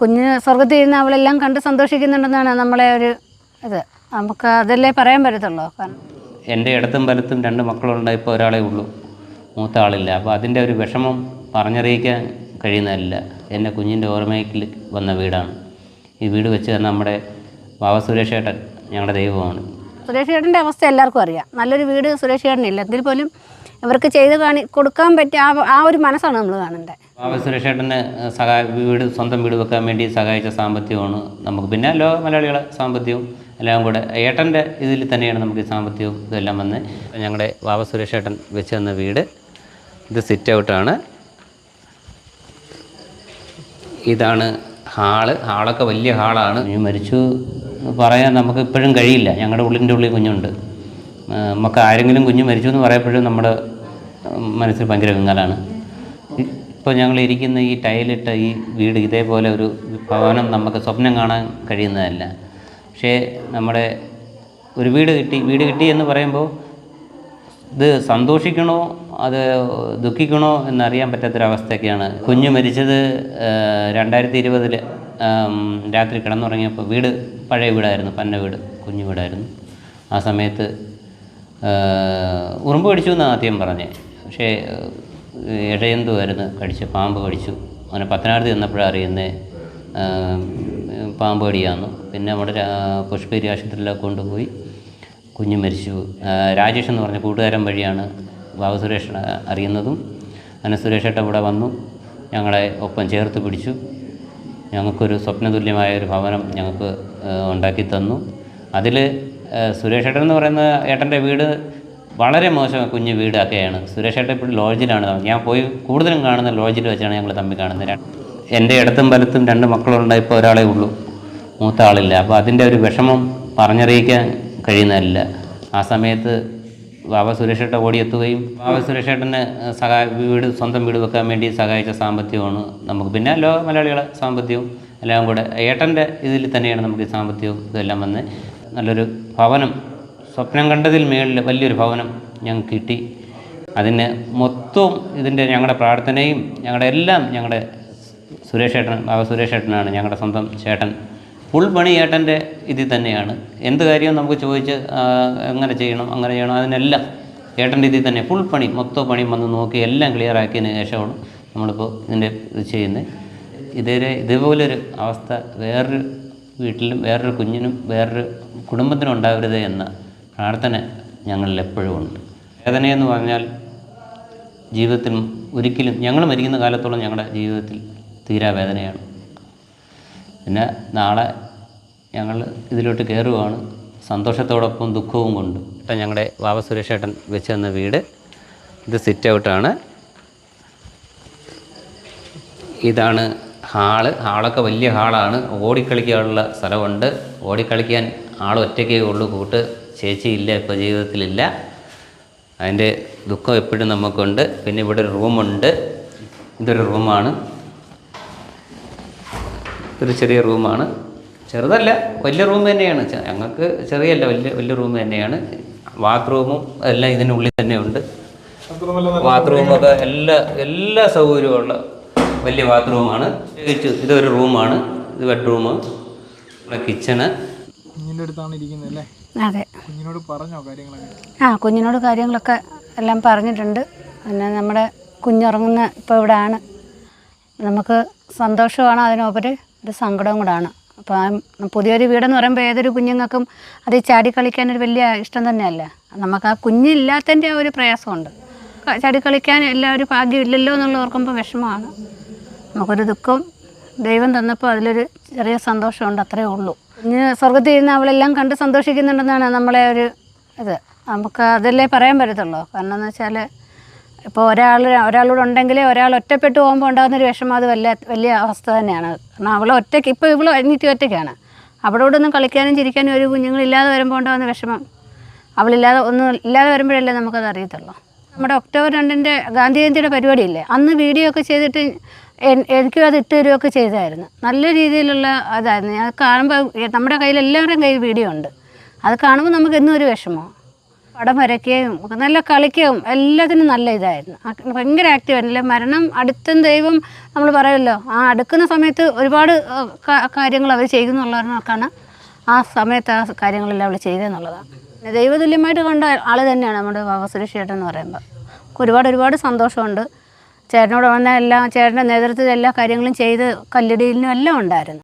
കുഞ്ഞ് സ്വർഗത്തിൽ ഇരുന്ന് അവളെല്ലാം കണ്ട് സന്തോഷിക്കുന്നുണ്ടെന്നാണ് നമ്മളെ ഒരു ഇത്. നമുക്ക് അതല്ലേ പറയാൻ പറ്റത്തുള്ളൂ. കാരണം എന്റെ ഇടത്തും വലത്തും രണ്ട് മക്കളുണ്ട് ഇപ്പോൾ ഒരാളേ ഉള്ളൂ. മൂത്ത ആളില്ല. അപ്പോൾ അതിന്റെ ഒരു വിഷമം പറഞ്ഞറിയിക്കാൻ കഴിയുന്നതല്ല. എന്റെ കുഞ്ഞിന്റെ ഓർമ്മയ്ക്ക് വന്ന വീടാണ്. ഈ വീട് വെച്ച് തന്നെ നമ്മുടെ ബാബ സുരേഷ് ഏട്ടൻ ഞങ്ങളുടെ ദൈവമാണ്. സുരേഷ് ഏട്ടന്റെ അവസ്ഥ എല്ലാവർക്കും അറിയാം. നല്ലൊരു വീട് സുരേഷ് ഏട്ടനില്ല. എങ്കിൽ പോലും ഇവർക്ക് ചെയ്ത് കാണി കൊടുക്കാൻ പറ്റിയ ആ ആ ഒരു മനസ്സാണ് നമ്മൾ കാണേണ്ടത് ബാബ സുരേഷ് ഏട്ടന് സഹായ വീട് സ്വന്തം വീട് വെക്കാൻ വേണ്ടി സഹായിച്ച സാമ്പത്തികമാണ് നമുക്ക് പിന്നെ ലോക മലയാളികളെ സാമ്പത്തികവും എല്ലാം കൂടെ ഏട്ടന്റെ ഇതിൽ തന്നെയാണ് നമുക്ക് ഈ സാമ്പത്തികവും ഇതെല്ലാം വന്ന് ഞങ്ങളുടെ ബാബ സുരേഷ് ഏട്ടൻ വെച്ച് തന്ന വീട്. ഇത് സിറ്റ് ഔട്ടാണ് ഇതാണ് ഹാൾ. ഹാളൊക്കെ വലിയ ഹാളാണ്. മരിച്ചു പറയാൻ നമുക്ക് ഇപ്പോഴും കഴിയില്ല. ഞങ്ങളുടെ ഉള്ളിന്റെ ഉള്ളിൽ കുഞ്ഞുണ്ട്. നമുക്ക് ആരെങ്കിലും കുഞ്ഞ് മരിച്ചു എന്ന് പറയപ്പോഴും നമ്മുടെ മനസ്സിൽ ഭയങ്കര വിങ്ങലാണ് ഇപ്പോൾ ഞങ്ങൾ ഇരിക്കുന്ന ഈ ടൈലിട്ട ഈ വീട് ഇതേപോലെ ഒരു ഭവനം നമുക്ക് സ്വപ്നം കാണാൻ കഴിയുന്നതല്ല. പക്ഷേ നമ്മുടെ ഒരു വീട് കിട്ടി വീട് കിട്ടി എന്ന് പറയുമ്പോൾ ഇത് സന്തോഷിക്കണോ അത് ദുഃഖിക്കണോ എന്നറിയാൻ പറ്റാത്തൊരവസ്ഥയൊക്കെയാണ്. കുഞ്ഞ് മരിച്ചത് രണ്ടായിരത്തി ഇരുപതിൽ രാത്രി കിടന്നുറങ്ങിയപ്പോൾ വീട് പഴയ വീടായിരുന്നു പന്ന വീട് കുഞ്ഞു വീടായിരുന്നു. ആ സമയത്ത് ഉറുമ്പ് കടിച്ചു എന്ന് ആദ്യം പറഞ്ഞത് പക്ഷേ ഇഴയന്തുമായിരുന്നു കടിച്ച് പാമ്പ് കടിച്ചു. അങ്ങനെ പത്തനാട് ചെന്നപ്പോഴാണ് അറിയുന്നത് പാമ്പ് കടിയാന്ന്. പിന്നെ രാ- പുഷ്പേരി ആശുപത്രിയിലൊക്കെ കൊണ്ടുപോയി കുഞ്ഞ് മരിച്ചു. രാജേഷ് എന്ന് പറഞ്ഞ കൂട്ടുകാരൻ വഴിയാണ് ബാബു സുരേഷ് അറിയുന്നതും. അങ്ങനെ സുരേഷ് ഏട്ടൻ ഇവിടെ വന്നു. ഞങ്ങളെ ഒപ്പം ചേർത്ത് പിടിച്ചു. ഞങ്ങൾക്കൊരു സ്വപ്നതുല്യമായ ഒരു ഭവനം ഞങ്ങൾക്ക് ഉണ്ടാക്കി തന്നു. അതിൽ സുരേഷ് ഏട്ടൻ എന്ന് പറയുന്ന ഏട്ടന്റെ വീട് വളരെ മോശം കുഞ്ഞ് വീടൊക്കെയാണ്. സുരേഷ് ഏട്ടൻ ഇപ്പോൾ ലോഡ്ജിലാണ്. ഞാൻ പോയി കൂടുതലും കാണുന്ന ലോഡ്ജിൽ വെച്ചാണ് ഞങ്ങൾ തമ്മിൽ കാണുന്നത്. എന്റെ ഇടത്തും വലത്തും രണ്ട് മക്കളുണ്ട്. ഇപ്പോൾ ഒരാളേ ഉള്ളൂ. മൂത്ത ആളില്ല. അപ്പോൾ അതിന്റെ ഒരു വിഷമം പറഞ്ഞറിയിക്കാൻ കഴിയുന്നതല്ല. ആ സമയത്ത് ബാബ സുരേഷേട്ട ഓടിയെത്തുകയും ബാബ സുരേഷേട്ടന് സഹായ വീട് സ്വന്തം വീട് വെക്കാൻ വേണ്ടി സഹായിച്ച സാമ്പത്തികമാണ് നമുക്ക്. പിന്നെ ലോക മലയാളികളെ സാമ്പത്തികവും എല്ലാം കൂടെ ഏട്ടന്റെ ഇതിൽ തന്നെയാണ് നമുക്ക് ഈ സാമ്പത്തികവും ഇതെല്ലാം വന്ന് നല്ലൊരു ഭവനം സ്വപ്നം കണ്ടതിൽ മേളിൽ വലിയൊരു ഭവനം ഞങ്ങൾക്ക് കിട്ടി. അതിന് മൊത്തവും ഇതിന്റെ ഞങ്ങളുടെ പ്രാർത്ഥനയും ഞങ്ങളുടെ എല്ലാം ഞങ്ങളുടെ സുരേഷ് ഏട്ടൻ ബാബ സുരേഷ് ഏട്ടനാണ് ഞങ്ങളുടെ സ്വന്തം ചേട്ടൻ. ഫുൾ പണി ഏട്ടന്റെ ഇതിൽ തന്നെയാണ്. എന്ത് കാര്യവും നമുക്ക് ചോദിച്ച് എങ്ങനെ ചെയ്യണം അങ്ങനെ ചെയ്യണം അതിനെല്ലാം ഏട്ടന്റെ ഇതിൽ തന്നെ ഫുൾ പണി മൊത്തം പണി വന്ന് നോക്കി എല്ലാം ക്ലിയർ ആക്കിയതിന് ശേഷമാണ് നമ്മളിപ്പോൾ ഇതിന്റെ ഇത് ചെയ്യുന്നത്. ഇതേ ഇതേപോലൊരു അവസ്ഥ വേറൊരു വീട്ടിലും വേറൊരു കുഞ്ഞിനും വേറൊരു കുടുംബത്തിനും ഉണ്ടാവരുത് എന്ന പ്രാർത്ഥന ഞങ്ങളിൽ എപ്പോഴും ഉണ്ട്. വേദനയെന്ന് പറഞ്ഞാൽ ജീവിതത്തിൽ ഒരിക്കലും ഞങ്ങൾ മരിക്കുന്ന കാലത്തോളം ഞങ്ങളുടെ ജീവിതത്തിൽ തീരാ വേദനയാണ്. പിന്നെ നാളെ ഞങ്ങൾ ഇതിലോട്ട് കയറുകയാണ് സന്തോഷത്തോടൊപ്പം ദുഃഖവും കൊണ്ട്. ഇപ്പം ഞങ്ങളുടെ വാവ സുരേഷേട്ടൻ വെച്ച് തന്ന വീട് ഇത് സിറ്റ് ഔട്ടാണ് ഇതാണ് ഹാൾ ഹാളൊക്കെ വലിയ ഹാളാണ്. ഓടിക്കളിക്കാനുള്ള സ്ഥലമുണ്ട്. ഓടിക്കളിക്കാൻ ആൾ ഒറ്റയ്ക്കേ ഉള്ളൂ. കൂട്ട് ചേച്ചിയില്ല ഇപ്പോൾ ജീവിതത്തിലില്ല. അതിന്റെ ദുഃഖം എപ്പോഴും നമുക്കുണ്ട്. പിന്നെ ഇവിടെ ഒരു റൂമുണ്ട്. ഇതൊരു റൂമാണ്. ഒരു ചെറിയ റൂമാണ്. ചെറുതല്ല വലിയ റൂം തന്നെയാണ്. ഞങ്ങൾക്ക് ചെറിയല്ല വലിയ വലിയ റൂം തന്നെയാണ്. ബാത്റൂമും എല്ലാം ഇതിനുള്ളിൽ തന്നെ ഉണ്ട്. ബാത്റൂമൊക്കെ എല്ലാ എല്ലാ സൗകര്യവും ഉള്ള വലിയ ബാത്റൂമാണ് ഇതൊരു റൂമാണ് ഇത് ബെഡ്റൂം കിച്ചണ് അതെ. കുഞ്ഞിനോട് പറഞ്ഞോ കാര്യങ്ങളൊക്കെ? ആ കുഞ്ഞിനോട് കാര്യങ്ങളൊക്കെ എല്ലാം പറഞ്ഞിട്ടുണ്ട്. പിന്നെ നമ്മുടെ കുഞ്ഞുറങ്ങുന്ന ഇപ്പോൾ ഇവിടെ ആണ് നമുക്ക് സന്തോഷമാണ് അതിനോപരി ഒരു സങ്കടവും കൂടാണ്. അപ്പോൾ അപ്പം പുതിയൊരു വീടെന്ന് പറയുമ്പോൾ ഏതൊരു കുഞ്ഞുങ്ങൾക്കും അത് ചാടി കളിക്കാൻ ഒരു വലിയ ഇഷ്ടം തന്നെയല്ല? നമുക്ക് ആ കുഞ്ഞില്ലാത്തതിന്റെ ആ ഒരു പ്രയാസമുണ്ട്. ചാടി കളിക്കാൻ എല്ലാവരും ഒരു ഭാഗ്യം ഇല്ലല്ലോ എന്നുള്ള ഓർക്കുമ്പോൾ വിഷമമാണ്. നമുക്കൊരു ദുഃഖം ദൈവം തന്നപ്പോൾ അതിലൊരു ചെറിയ സന്തോഷമുണ്ട് അത്രേ ഉള്ളൂ. ഇനി സ്വർഗത്തിൽ ഇരുന്ന് അവളെല്ലാം കണ്ട് സന്തോഷിക്കുന്നുണ്ടെന്നാണ് നമ്മളെ ഒരു ഇത്. നമുക്ക് അതല്ലേ പറയാൻ പറ്റത്തുള്ളൂ. കാരണം എന്ന് വെച്ചാൽ ഇപ്പോൾ ഒരാൾ ഒരാളോട് ഉണ്ടെങ്കിൽ ഒരാൾ ഒറ്റപ്പെട്ട് പോകുമ്പോൾ ഉണ്ടാകുന്ന ഒരു വിഷമം അത് വലിയ വലിയ അവസ്ഥ തന്നെയാണ്. കാരണം അവൾ ഒറ്റയ്ക്ക് ഇപ്പോൾ ഇവൾ അനിയത്തി ഒറ്റയ്ക്കാണ്. അവളോടൊന്നും കളിക്കാനും ചിരിക്കാനും ഒരു കുഞ്ഞുങ്ങളില്ലാതെ വരുമ്പോൾ ഉണ്ടാകുന്ന വിഷമം അവളില്ലാതെ ഒന്നും ഇല്ലാതെ വരുമ്പോഴല്ലേ നമുക്കത് അറിയത്തുള്ളൂ. നമ്മുടെ ഒക്ടോബർ രണ്ടിന്റെ ഗാന്ധി ജയന്തിയുടെ പരിപാടിയില്ലേ? അന്ന് വീഡിയോ ഒക്കെ ചെയ്തിട്ട് എനിക്കും അത് ഇട്ട് തരുമൊക്കെ ചെയ്തായിരുന്നു. നല്ല രീതിയിലുള്ള അതായിരുന്നു. ഞാൻ കാണുമ്പോൾ നമ്മുടെ കയ്യിൽ എല്ലാവരുടെയും കയ്യിൽ വീഡിയോ ഉണ്ട്. അത് കാണുമ്പോൾ നമുക്ക് എന്നും ഒരു വിഷമമാണ് പടം വരയ്ക്കുകയും നല്ല കളിക്കുകയും എല്ലാത്തിനും നല്ല ഇതായിരുന്നു. ഭയങ്കര ആക്റ്റീവ് ആയിരുന്നു. മരണം അടുത്തും ദൈവം നമ്മൾ പറയുമല്ലോ ആ അടുക്കുന്ന സമയത്ത് ഒരുപാട് കാര്യങ്ങൾ അവർ ചെയ്യുന്നുള്ളവർക്കാണ് ആ സമയത്ത് ആ കാര്യങ്ങളെല്ലാം അവൾ ചെയ്തതെന്നുള്ളതാണ് ദൈവതുല്യമായിട്ട് കണ്ട ആൾ തന്നെയാണ് നമ്മുടെ ബാബ സുരേഷ് ചേട്ടൻ എന്ന് പറയുമ്പോൾ ഒരുപാട് ഒരുപാട് സന്തോഷമുണ്ട്. ചേട്ടനോട് വന്ന എല്ലാ ചേട്ടന്റെ നേതൃത്വത്തിൽ എല്ലാ കാര്യങ്ങളും ചെയ്ത് കല്ലിടിയിലും എല്ലാം ഉണ്ടായിരുന്നു.